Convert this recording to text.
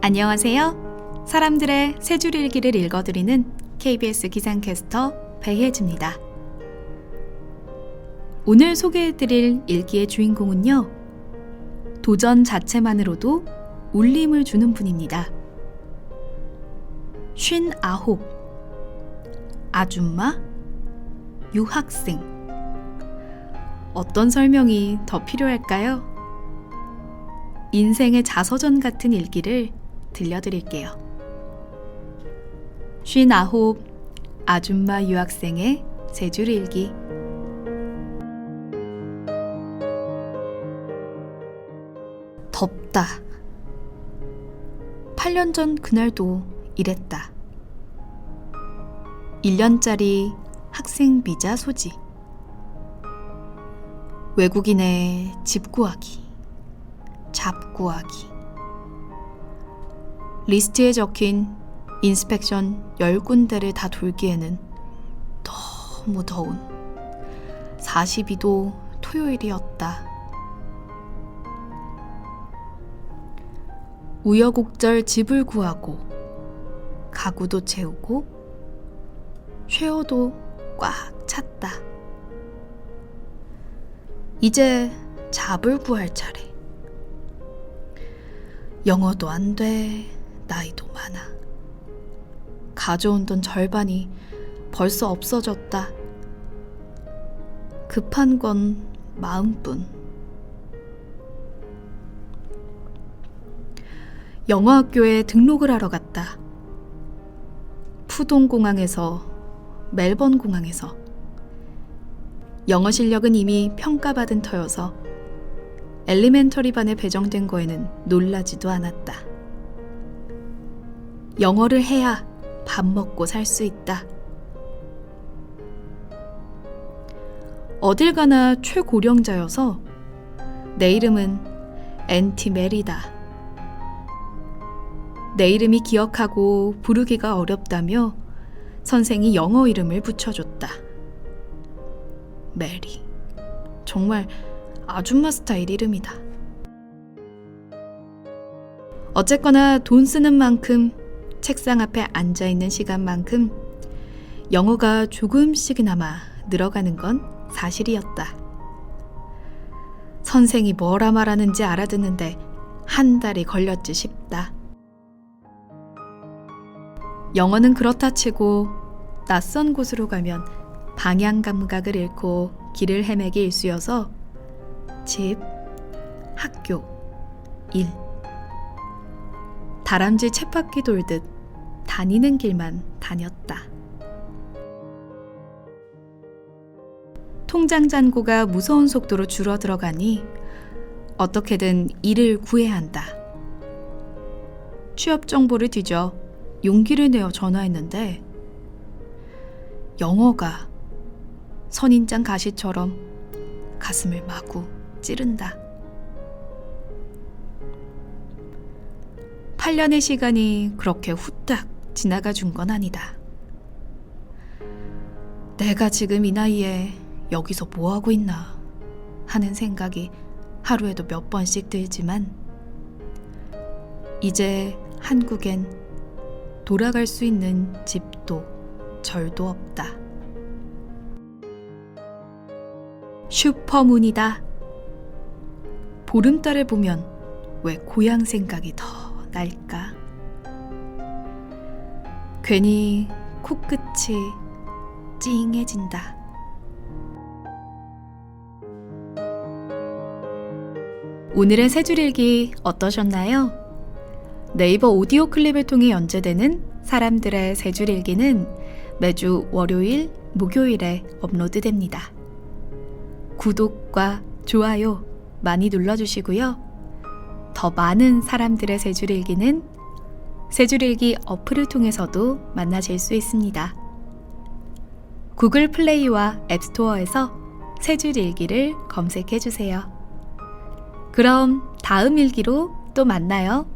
안녕하세요. 사람들의 세 줄 일기를 읽어드리는 KBS 기상캐스터 배혜지입니다. 오늘 소개해드릴 일기의 주인공은요. 도전 자체만으로도 울림을 주는 분입니다. 쉰 아홉 아줌마 유학생 어떤 설명이 더 필요할까요? 인생의 자서전 같은 일기를 들려드릴게요. 쉰 아홉 아줌마 유학생의 세줄 일기 덥다. 8년 전 그날도 이랬다. 1년짜리 학생 비자 소지. 외국인의 집 구하기. 잡 구하기. 리스트에 적힌 인스펙션 10군데를 다 돌기에는 너무 더운 42도 토요일이었다. 우여곡절 집을 구하고 가구도 채우고 쉐어도 꽉 찼다. 이제 잡을 구할 차례. 영어도 안 돼. 나이도 많아. 가져온 돈 절반이 벌써 없어졌다. 급한 건 마음뿐. 영어학교에 등록을 하러 갔다. 푸동공항에서 멜번 공항에서 영어 실력은 이미 평가받은 터여서 엘리멘터리 반에 배정된 거에는 놀라지도 않았다. 영어를 해야 밥 먹고 살 수 있다. 어딜 가나 최고령자여서 내 이름은 앤티 메리다. 내 이름이 기억하고 부르기가 어렵다며 선생이 영어 이름을 붙여줬다. 메리. 정말 아줌마 스타일 이름이다. 어쨌거나 돈 쓰는 만큼 책상 앞에 앉아 있는 시간만큼 영어가 조금씩이나마 늘어가는 건 사실이었다. 선생이 뭐라 말하는지 알아듣는데 한 달이 걸렸지 싶다. 영어는 그렇다 치고 낯선 곳으로 가면 방향 감각을 잃고 길을 헤매기 일쑤여서 집, 학교, 일. 다람쥐 쳇바퀴 돌듯 다니는 길만 다녔다. 통장 잔고가 무서운 속도로 줄어들어가니 어떻게든 일을 구해야 한다. 취업 정보를 뒤져 용기를 내어 전화했는데 영어가 선인장 가시처럼 가슴을 마구 찌른다. 8년의 시간이 그렇게 후딱 지나가 준 건 아니다. 내가 지금 이 나이에 여기서 뭐 하고 있나 하는 생각이 하루에도 몇 번씩 들지만 이제 한국엔 돌아갈 수 있는 집도 절도 없다. 슈퍼문이다. 보름달을 보면 왜 고향 생각이 더 날까? 괜히 코끝이 찡해진다. 오늘의 세 줄 일기 어떠셨나요? 네이버 오디오 클립을 통해 연재되는 사람들의 세 줄 일기는 매주 월요일, 목요일에 업로드됩니다. 구독과 좋아요 많이 눌러주시고요. 더 많은 사람들의 세 줄 일기는 세 줄일기 어플을 통해서도 만나실 수 있습니다. 구글 플레이와 앱스토어에서 세 줄일기를 검색해 주세요. 그럼 다음 일기로 또 만나요.